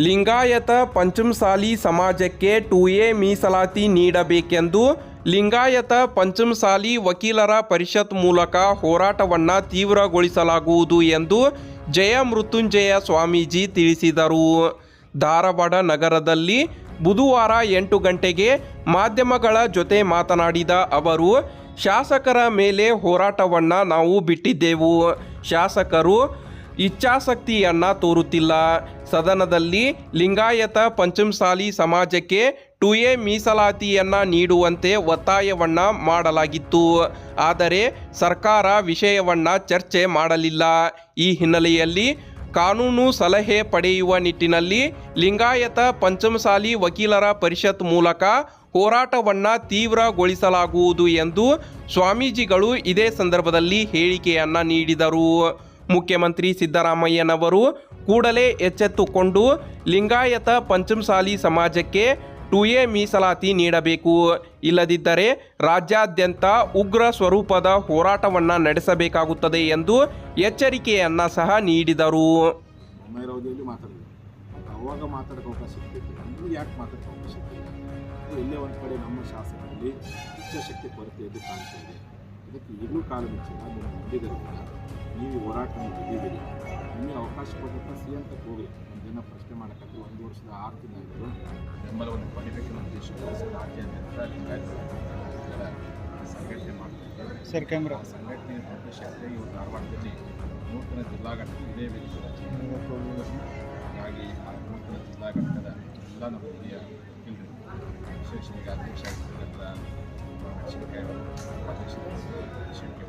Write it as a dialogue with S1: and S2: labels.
S1: ಲಿಂಗಾಯತ ಪಂಚಮಸಾಲಿ ಸಮಾಜಕ್ಕೆ to A ಮೀಸಲಾತಿ ನೀಡಬೇಕೆಂದು ಲಿಂಗಾಯತ ಪಂಚಮಸಾಲಿ ವಕೀಲರ ಪರಿಷತ್ ಮೂಲಕ ಹೋರಾಟವನ್ನು ತೀವ್ರಗೊಳಿಸಲಾಗುವುದು ಎಂದು ಜಯ ಮೃತ್ಯುಂಜಯ ಸ್ವಾಮೀಜಿ ತಿಳಿಸಿದರು. ಧಾರವಾಡ ನಗರದಲ್ಲಿ ಬುಧವಾರ ಎಂಟು ಗಂಟೆಗೆ ಮಾಧ್ಯಮಗಳ ಜೊತೆ ಮಾತನಾಡಿದ ಅವರು, ಶಾಸಕರ ಮೇಲೆ ಹೋರಾಟವನ್ನು ನಾವು ಬಿಟ್ಟಿದ್ದೆವು. ಶಾಸಕರು ಇಚ್ಛಾಸಕ್ತಿಯನ್ನ ತೋರುತ್ತಿಲ್ಲ. ಸದನದಲ್ಲಿ ಲಿಂಗಾಯತ ಪಂಚಮಸಾಲಿ ಸಮಾಜಕ್ಕೆ ಟು ಎ ಮೀಸಲಾತಿಯನ್ನ ನೀಡುವಂತೆ ಒತ್ತಾಯವನ್ನ ಮಾಡಲಾಗಿತ್ತು. ಆದರೆ ಸರ್ಕಾರ ವಿಷಯವನ್ನ ಚರ್ಚೆ ಮಾಡಲಿಲ್ಲ. ಈ ಹಿನ್ನೆಲೆಯಲ್ಲಿ ಕಾನೂನು ಸಲಹೆ ಪಡೆಯುವ ನಿಟ್ಟಿನಲ್ಲಿ ಲಿಂಗಾಯತ ಪಂಚಮಸಾಲಿ ವಕೀಲರ ಪರಿಷತ್ ಮೂಲಕ ಹೋರಾಟವನ್ನು ತೀವ್ರಗೊಳಿಸಲಾಗುವುದು ಎಂದು ಸ್ವಾಮೀಜಿಗಳು ಇದೇ ಸಂದರ್ಭದಲ್ಲಿ ಹೇಳಿಕೆಯನ್ನು ನೀಡಿದರು. ಮುಖ್ಯಮಂತ್ರಿ ಸಿದ್ದರಾಮಯ್ಯನವರು ಕೂಡಲೇ ಎಚ್ಚೆತ್ತುಕೊಂಡು ಲಿಂಗಾಯತ ಪಂಚಮಸಾಲಿ ಸಮಾಜಕ್ಕೆ ಟು ಎ ಮೀಸಲಾತಿ ನೀಡಬೇಕು. ಇಲ್ಲದಿದ್ದರೆ ರಾಜ್ಯಾದ್ಯಂತ ಉಗ್ರ ಸ್ವರೂಪದ ಹೋರಾಟವನ್ನು ನಡೆಸಬೇಕಾಗುತ್ತದೆ ಎಂದು ಎಚ್ಚರಿಕೆಯನ್ನು ಸಹ ನೀಡಿದರು.
S2: ಅವಾಗ ಮಾತಾಡೋಕೆ ಅವಕಾಶ ಸಿಗ್ತಿತ್ತು ಅಂದರೂ ಯಾಕೆ ಮಾತಾಡೋಕೆ ಅವಕಾಶ ಸಿಗ್ತಿಲ್ಲ ಎಲ್ಲೇ ಒಂದು ಕಡೆ ನಮ್ಮ ಶಾಸಕರಲ್ಲಿ ಇಚ್ಛಾಶಕ್ತಿ ಕೊರತೆ ಎದ್ದು ಕಾಣ್ತಾ ಇದೆ. ಇದಕ್ಕೆ ಇನ್ನೂ ಕಾಲ ಮುಚ್ಚಿಲ್ಲ ಮುಂದಿದ್ದರಿಂದ ನೀವು ಈ ಹೋರಾಟ ಗೆದ್ದಿದ್ದೀರಿ ನಿಮಗೆ ಅವಕಾಶ ಕೊಟ್ಟಂತ ಸಿ ತಕ್ಕ ಹೋಗಿ. ಒಂದಿನ ಪ್ರಶ್ನೆ ಮಾಡೋಕ್ಕೆ ಒಂದು ವರ್ಷದ ಆರು ತಿಂಗಳು ಬೆಂಬಲವನ್ನು ಪಡಿಬೇಕೆನ್ನೋ ನಮ್ಮ ರಾಜ್ಯಾದ್ಯಂತ ಲಿಂಗಾಯತ ಸಮುದಾಯದ ಸಂಘಟನೆ ಮಾಡ್ತಾರೆ
S3: ಸರ್ ಕ್ಯಾಮ್ರಾ.
S2: ಸಂಘಟನೆ ಶಕ್ತಿ ಇವರು ಧಾರವಾಡದಲ್ಲಿ ನೂತನ ಜಿಲ್ಲಾ ಘಟಕ ಇದೇ ವೇದಿಕೆ ಹಾಗಾಗಿ ಆ ನೂತನ ಜಿಲ್ಲಾ ಘಟಕದ ಎಲ್ಲ ನಮ್ಮ ಹಿರಿಯ ವಿಶೇಷವಾಗಿ ಅಧ್ಯಕ್ಷ ಆಗಿರ್ತಕ್ಕಂಥ ಶಿವಕಾಯಿ ಅವರು ಉಪಾಧ್ಯಕ್ಷ ಶಿವಕೆ